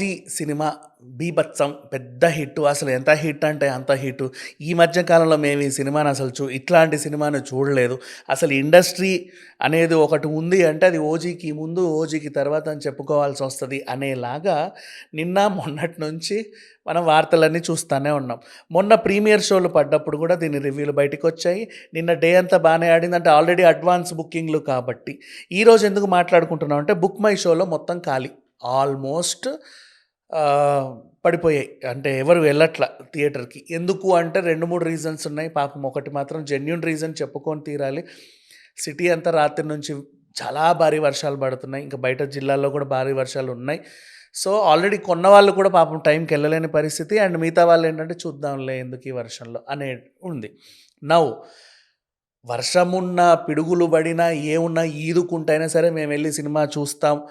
OG cinema బీభత్సం పెద్ద hit అసలు ఎంత హిట్ అంటే అంత హిట్ ఈ మధ్య కాలంలో మేము ఈ సినిమాని అసలు చూ ఇట్లాంటి సినిమాను చూడలేదు. అసలు ఇండస్ట్రీ అనేది ఒకటి ఉంది అంటే అది ఓజీకి ముందు ఓజీకి తర్వాత అని చెప్పుకోవాల్సి వస్తుంది అనేలాగా నిన్న మొన్నటి నుంచి మనం వార్తలన్నీ చూస్తూనే ఉన్నాం. మొన్న ప్రీమియర్ షోలు పడ్డప్పుడు కూడా దీని రివ్యూలు బయటకు వచ్చాయి నిన్న డే అంతా బాగానే ఆడింది అంటే ఆల్రెడీ అడ్వాన్స్ బుకింగ్లు కాబట్టి. ఈరోజు ఎందుకు మాట్లాడుకుంటున్నాం అంటే బుక్ మై షోలో మొత్తం ఖాళీ. ఆల్మోస్ట్ పడిపోయాయి. అంటే ఎవరు వెళ్ళట్ల థియేటర్కి. ఎందుకు అంటే రెండు మూడు రీజన్స్ ఉన్నాయి. పాపం ఒకటి మాత్రం జెన్యున్ రీజన్ చెప్పుకొని తీరాలి. సిటీ అంతా రాత్రి నుంచి చాలా భారీ వర్షాలు పడుతున్నాయి. ఇంకా బయట జిల్లాల్లో కూడా భారీ వర్షాలు ఉన్నాయి. సో ఆల్రెడీ కొన్న వాళ్ళు కూడా పాపం టైంకి వెళ్ళలేని పరిస్థితి. అండ్ మిగతా వాళ్ళు ఏంటంటే చూద్దాంలే ఎందుకు ఈ వర్షంలో అనే ఉంది. నవ్వు వర్షమున్న పిడుగులు పడినా ఏమున్నా ఈదుకుంటైనా సరే మేము వెళ్ళి సినిమా చూస్తాం.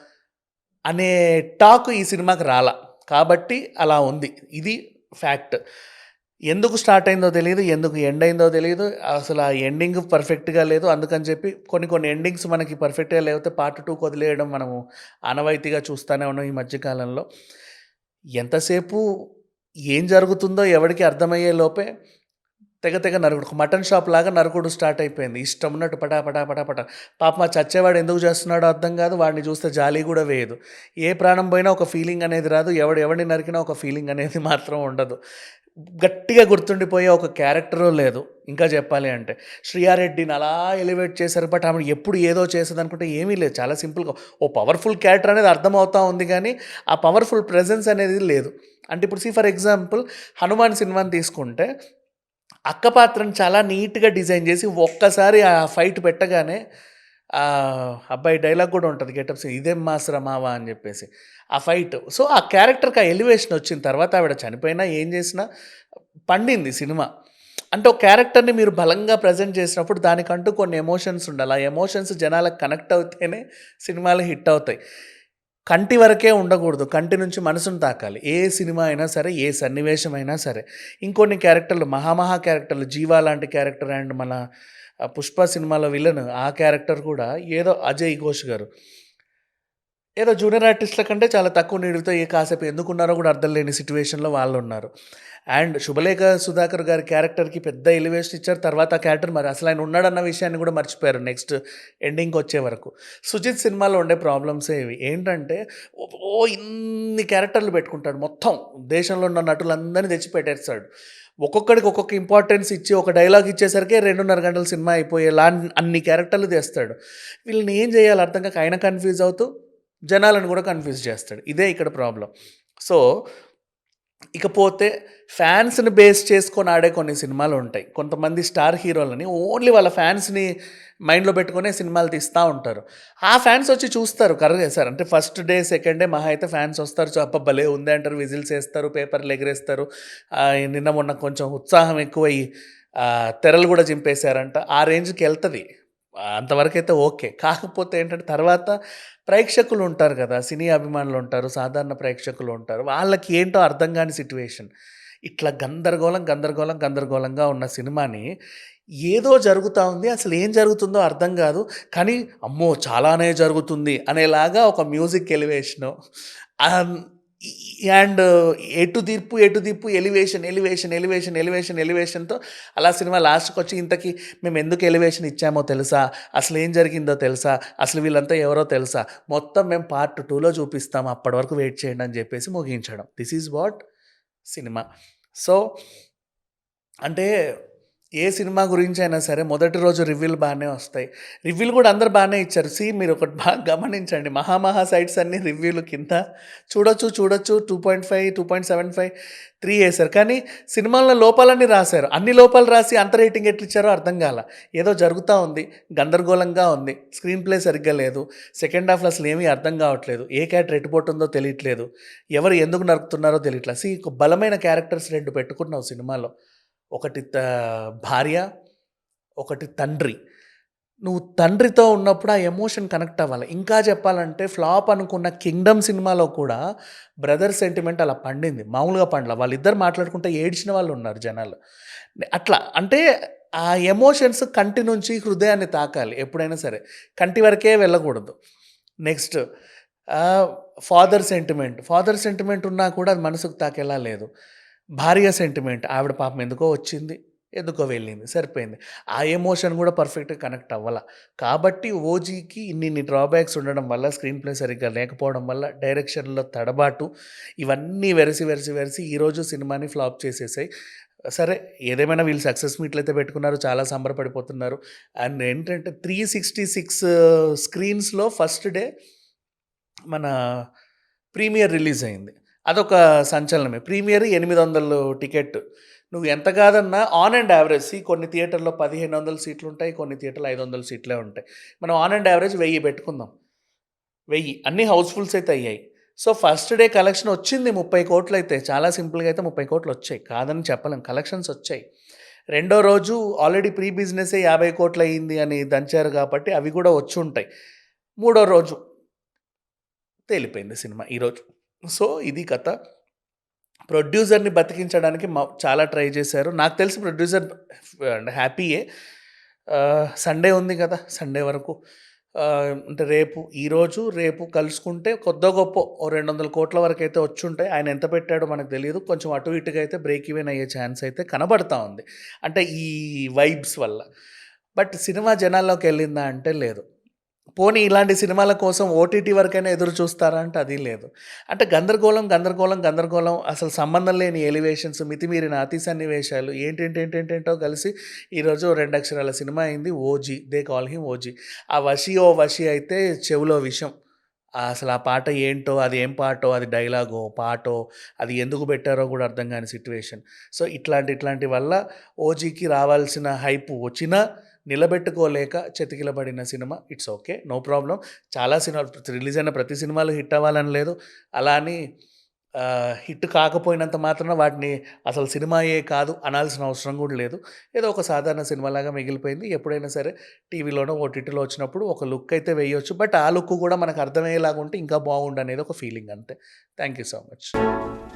అనే టాక్ ఈ సినిమాకి రాలా. కాబట్టి అలా ఉంది. ఇది ఫ్యాక్ట్. ఎందుకు స్టార్ట్ అయిందో తెలియదు ఎందుకు ఎండ్ అయిందో తెలియదు అసలు ఆ ఎండింగ్ పర్ఫెక్ట్గా లేదు. అందుకని చెప్పి కొన్ని కొన్ని ఎండింగ్స్ మనకి పర్ఫెక్ట్గా లేకపోతే పార్ట్ టూ వదిలేయడం మనము ఆనవాయితీగా చూస్తూనే ఉన్నాం ఈ మధ్యకాలంలో ఎంతసేపు ఏం జరుగుతుందో ఎవరికి అర్థమయ్యే లోపే తెగ తెగ నరుకుడు. ఒక మటన్ షాప్ లాగా నరుకుడు స్టార్ట్ అయిపోయింది. ఇష్టం ఉన్నట్టు పటా పటా పటా పటా. పాప మా చచ్చేవాడు ఎందుకు చేస్తున్నాడో అర్థం కాదు. వాడిని చూస్తే జాలి కూడా వేయదు. ఏ ప్రాణం పోయినా ఒక ఫీలింగ్ అనేది రాదు. ఎవడు ఎవడిని నరికినా ఒక ఫీలింగ్ అనేది మాత్రం ఉండదు. గట్టిగా గుర్తుండిపోయే ఒక క్యారెక్టరు లేదు. ఇంకా చెప్పాలి అంటే శ్రీయారెడ్డిని అలా ఎలివేట్ చేశారు. బట్ ఆమె ఎప్పుడు ఏదో చేసేది అనుకుంటే ఏమీ లేదు. చాలా సింపుల్గా ఓ పవర్ఫుల్ క్యారెక్టర్ అనేది అర్థమవుతా ఉంది కానీ ఆ పవర్ఫుల్ ప్రెజెన్స్ అనేది లేదు. అంటే ఇప్పుడు సి ఫర్ ఎగ్జాంపుల్ హనుమాన్ సినిమాని తీసుకుంటే అక్క పాత్రను చాలా నీట్గా డిజైన్ చేసి ఒక్కసారి ఆ ఫైట్ పెట్టగానే అబ్బాయి డైలాగ్ కూడా ఉంటుంది గెటప్స్ ఇదేం మాసరా మావా అని చెప్పేసి. ఆ ఫైట్ సో ఆ క్యారెక్టర్కి ఆ ఎలివేషన్ వచ్చిన తర్వాత ఆవిడ చనిపోయినా ఏం చేసినా పండింది సినిమా. అంటే ఒక క్యారెక్టర్ని మీరు బలంగా ప్రజెంట్ చేసినప్పుడు దానికంటూ కొన్ని ఎమోషన్స్ ఉండాలి. ఆ ఎమోషన్స్ జనాలకు కనెక్ట్ అవుతేనే సినిమాలు హిట్ అవుతాయి. కంటి వరకే ఉండకూడదు. కంటి నుంచి మనసును తాకాలి. ఏ సినిమా అయినా సరే ఏ సన్నివేశం అయినా సరే. ఇంకొన్ని క్యారెక్టర్లు మహామహా క్యారెక్టర్లు జీవా లాంటి క్యారెక్టర్ అండ్ మన పుష్ప సినిమాలో విలన్ ఆ క్యారెక్టర్ కూడా ఏదో అజయ్ ఘోష్ గారు. ఏదో జూనియర్ ఆర్టిస్టుల కంటే చాలా తక్కువ నీడితో ఏ కాసేపు ఎందుకున్నారో కూడా అర్థం లేని సిచ్యువేషన్లో వాళ్ళు ఉన్నారు. అండ్ శుభలేఖ సుధాకర్ గారి క్యారెక్టర్కి పెద్ద ఎలివేషన్ ఇచ్చారు. తర్వాత ఆ క్యారెక్టర్ మరి అసలు ఆయన ఉన్నాడన్న విషయాన్ని కూడా మర్చిపోయారు నెక్స్ట్ ఎండింగ్కి వచ్చే వరకు. సుజిత్ సినిమాలో ఉండే ప్రాబ్లమ్స్ ఇవి ఏంటంటే ఓ- ఇన్ని క్యారెక్టర్లు పెట్టుకుంటాడు మొత్తం. దేశంలో ఉన్న నటులందరినీ తెచ్చి పెట్టేస్తాడు ఒక్కొక్కడికి ఒక్కొక్క ఇంపార్టెన్స్ ఇచ్చి ఒక డైలాగ్ ఇచ్చేసరికి రెండున్నర గంటల సినిమా అయిపోయేలా అన్ని- అన్ని క్యారెక్టర్లు తెస్తాడు. వీళ్ళని ఏం చేయాలి? అర్థం కాక ఆయన కన్ఫ్యూజ్ అవుతూ జనాలను కూడా కన్ఫ్యూజ్ చేస్తాడు. ఇదే ఇక్కడ ప్రాబ్లం. సో ఇకపోతే ఫ్యాన్స్ని బేస్ చేసుకొని ఆడే కొన్ని సినిమాలు ఉంటాయి. కొంతమంది స్టార్ హీరోలని ఓన్లీ వాళ్ళ ఫ్యాన్స్ని మైండ్లో పెట్టుకునే సినిమాలు తీస్తూ ఉంటారు. ఆ ఫ్యాన్స్ వచ్చి చూస్తారు. కరెక్ట్ సార్ అంటే ఫస్ట్ డే సెకండ్ డే మహా అయితే ఫ్యాన్స్ వస్తారు. "చూ, భలే ఉంది అంటారు. విజిల్స్ వేస్తారు. పేపర్లు ఎగరేస్తారు. నిన్న మొన్న కొంచెం ఉత్సాహం ఎక్కువయ్యి తెరలు కూడా చింపేశారంట. ఆ రేంజ్కి వెళ్తుంది. అంతవరకు అయితే ఓకే. కాకపోతే ఏంటంటే తర్వాత ప్రేక్షకులు ఉంటారు కదా సినీ అభిమానులు ఉంటారు సాధారణ ప్రేక్షకులు ఉంటారు వాళ్ళకి ఏంటో అర్థం కాని సిట్యువేషన్ ఇట్లా గందరగోళం గందరగోళం గందరగోళంగా ఉన్న సినిమాని ఏదో జరుగుతూ ఉంది అసలు ఏం జరుగుతుందో అర్థం కాదు. కానీ అమ్మో చాలానే జరుగుతుంది అనేలాగా ఒక మ్యూజిక్ ఎలివేషను అండ్ ఎటు తీర్పు ఎటు తీర్పు ఎలివేషన్ ఎలివేషన్ ఎలివేషన్ ఎలివేషన్ ఎలివేషన్తో అలా సినిమా లాస్ట్కి వచ్చి ఇంతకీ మేము ఎందుకు ఎలివేషన్ ఇచ్చామో తెలుసా? అసలు ఏం జరిగిందో తెలుసా? అసలు వీళ్ళంతా ఎవరో తెలుసా? మొత్తం మేము పార్ట్ టూలో చూపిస్తాం. అప్పటి వరకు వెయిట్ చేయండి అని చెప్పేసి ముగించడం. This is what cinema so అంటే ఏ సినిమా గురించి అయినా సరే మొదటి రోజు రివ్యూలు బాగానే వస్తాయి. రివ్యూలు కూడా అందరు బాగానే ఇచ్చారు. సి మీరు ఒకటి బాగా గమనించండి. మహామహా సైట్స్ అన్ని రివ్యూలు కింద చూడొచ్చు చూడొచ్చు. Two point five two point seven five three వేశారు. కానీ సినిమాల్లో లోపాలన్నీ రాశారు. అన్ని లోపాలు రాసి అంత రేటింగ్ ఎట్లా ఇచ్చారో అర్థం కాల. ఏదో జరుగుతూ ఉంది. గందరగోళంగా ఉంది. స్క్రీన్ ప్లే సరిగ్గా లేదు. సెకండ్ హాఫ్లో అసలు ఏమీ అర్థం కావట్లేదు. ఏ క్యారెక్టర్ ఎట్టుపోతుందో తెలియట్లేదు. ఎవరు ఎందుకు నరుకుతున్నారో తెలియట్లేదు సి బలమైన క్యారెక్టర్స్ రెండు పెట్టుకున్నావు సినిమాలో. ఒకటి త- భార్య ఒకటి తండ్రి. నువ్వు తండ్రితో ఉన్నప్పుడు ఆ ఎమోషన్ కనెక్ట్ అవ్వాలి. ఇంకా చెప్పాలంటే ఫ్లాప్ అనుకున్న కింగ్డమ్ సినిమాలో కూడా బ్రదర్ సెంటిమెంట్ అలా పండింది. మామూలుగా పండల. వాళ్ళిద్దరు మాట్లాడుకుంటే ఏడ్చిన వాళ్ళు ఉన్నారు జనాలు. అట్లా. అంటే ఆ ఎమోషన్స్ కంటి నుంచి హృదయాన్ని తాకాలి. ఎప్పుడైనా సరే. కంటి వరకే వెళ్ళకూడదు. Next father sentiment. Father sentiment ఉన్నా కూడా అది మనసుకు తాకేలా లేదు. భార్య సెంటిమెంట్ ఆవిడ పాపం ఎందుకో వచ్చింది ఎందుకో వెళ్ళింది సరిపోయింది. ఆ ఎమోషన్ కూడా పర్ఫెక్ట్గా కనెక్ట్ అవ్వాల. కాబట్టి ఓజీకి ఇన్ని ఇన్ని డ్రాబ్యాక్స్ ఉండడం వల్ల స్క్రీన్ ప్లే సరిగ్గా లేకపోవడం వల్ల డైరెక్షన్లో తడబాటు ఇవన్నీ వెరసి వెరసి వెరసి ఈరోజు సినిమాని ఫ్లాప్ చేసేసాయి. సరే ఏదేమైనా వీళ్ళు సక్సెస్ మీట్లు అయితే పెట్టుకున్నారు చాలా సంబరపడిపోతున్నారు. అండ్ ఏంటంటే త్రీ సిక్స్టీ సిక్స్ స్క్రీన్స్లో ఫస్ట్ డే మన ప్రీమియర్ రిలీజ్ అయింది. అదొక సంచలనమే. ప్రీమియర్ ఎనిమిది వందలు టికెట్. నువ్వు ఎంత కాదన్నా ఆన్ అండ్ యావరేజ్ కొన్ని థియేటర్లో పదిహేను వందల సీట్లు ఉంటాయి కొన్ని థియేటర్లో ఐదు వందల సీట్లే ఉంటాయి. మనం ఆన్ అండ్ యావరేజ్ వెయ్యి పెట్టుకుందాం. వెయ్యి. అన్ని హౌస్ఫుల్స్ అయితే అయ్యాయి. సో ఫస్ట్ డే కలెక్షన్ వచ్చింది ముప్పై కోట్లు అయితే చాలా సింపుల్గా అయితే ముప్పై కోట్లు వచ్చాయి. కాదని చెప్పలేం కలెక్షన్స్ వచ్చాయి. రెండో రోజు ఆల్రెడీ ప్రీ బిజినెసే యాభై కోట్లు అయ్యింది అని దంచారు కాబట్టి అవి కూడా వచ్చి ఉంటాయి మూడో రోజు తేలిపోయింది సినిమా ఈరోజు. సో ఇది కథ. ప్రొడ్యూసర్ని బతికించడానికి మా చాలా ట్రై చేశారు. నాకు తెలిసి ప్రొడ్యూసర్ హ్యాపీయే. సండే ఉంది కదా సండే వరకు. అంటే రేపు ఈరోజు రేపు కలుసుకుంటే కొద్ద గొప్ప ఓ రెండు వందల కోట్ల వరకు అయితే వచ్చి ఉంటాయి ఆయన ఎంత పెట్టాడో మనకు తెలియదు కొంచెం అటు ఇటుగా అయితే బ్రేక్ ఈవెన్ అయ్యే ఛాన్స్ అయితే కనబడతా ఉంది. అంటే ఈ వైబ్స్ వల్ల. బట్ సినిమా జనాల్లోకి వెళ్ళిందా అంటే లేదు. పోనీ ఇలాంటి సినిమాల కోసం ఓటీటీ వరకైనా ఎదురు చూస్తారా అంటే అది లేదు. అంటే గందరగోళం గందరగోళం గందరగోళం అసలు సంబంధం లేని ఎలివేషన్స్ మితిమీరిన అతి సన్నివేశాలు ఏంటేంటేంటేంటో కలిసి ఈరోజు రెండు అక్షరాల సినిమా అయింది OG they call him OG ఆ వషి ఓ వషి అయితే చెవిలో విషం. అసలు ఆ పాట ఏంటో అది ఏం పాటో అది డైలాగో పాటో అది ఎందుకు పెట్టారో కూడా అర్థం కాని సిట్యువేషన్ సో ఇట్లాంటి ఇట్లాంటి వల్ల ఓజీకి రావాల్సిన హైప్ వచ్చినా నిలబెట్టుకోలేక చతికిలబడిన cinema it's okay no problem. చాలా సినిమాలు రిలీజ్ అయిన ప్రతి సినిమాలు హిట్ అవ్వాలని లేదు. అలా అని హిట్ కాకపోయినంత మాత్రాన వాటిని అసలు సినిమాయే కాదు అనాల్సిన అవసరం కూడా లేదు. ఏదో ఒక సాధారణ సినిమాలాగా మిగిలిపోయింది. ఎప్పుడైనా సరే టీవీలోనో ఓటీటీలో వచ్చినప్పుడు ఒక లుక్ అయితే వేయొచ్చు. బట్ ఆ లుక్ కూడా మనకు అర్థమయ్యేలాగా ఉంటే ఇంకా బాగుండు అనేది ఒక ఫీలింగ్ అంతే. Thank you so much.